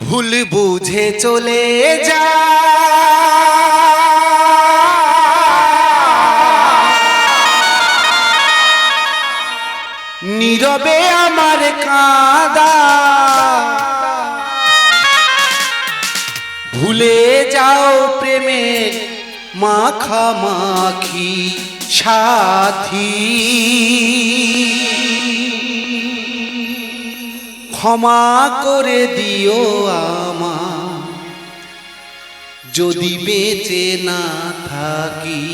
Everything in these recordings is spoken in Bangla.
ভুল বুঝে চলে যা। নীরবে আমার কাঁদা। ভুলে যাও প্রেমের মাখামাখি সাথী। ক্ষমা করে দিও আমা যদি বেঁচে না থাকি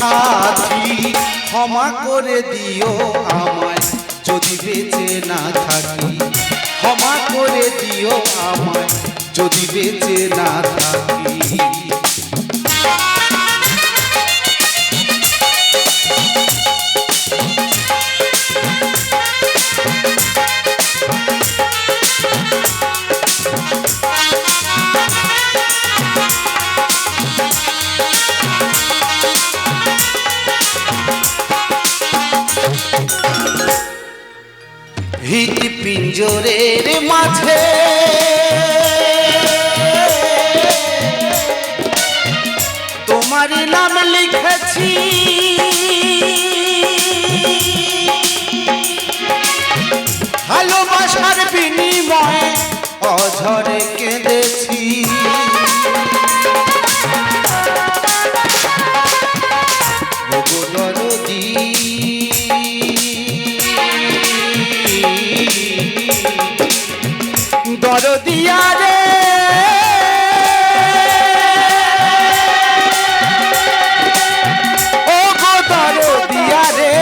সাথী, ক্ষমা করে দিও আমায়, যদি বেঁচে না থাকি। ক্ষমা করে দিও আমায়, যদি বেঁচে না থাকি। হিট পিঞ্জরের মাঝে। তোমার নাম লিখেছি। ভালোবাসার বিনিময়ে অঝরে দরদিয়া রে। ওগো দরদিয়া রে।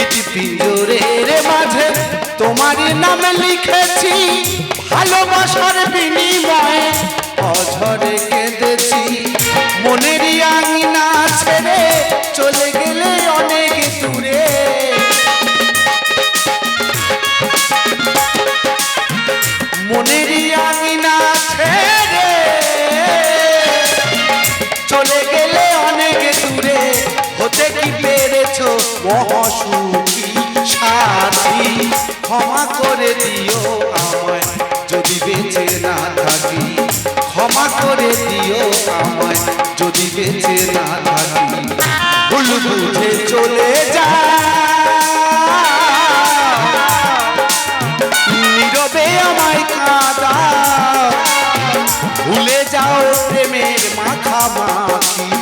ইতি পিঞ্জরের মাঝে তোমার নাম লিখেছি, ভালোবাসার বিনিময়ে অঝরে কেঁদেছি। মহাসুখী সাথী ক্ষমা করে যদি বেঁচে না থাকি। ক্ষমা যদি বেঁচে না ভুল চলে যা। নীরবে আমায় কাঁদা। ভুলে যাও প্রেমের মাখামাখি।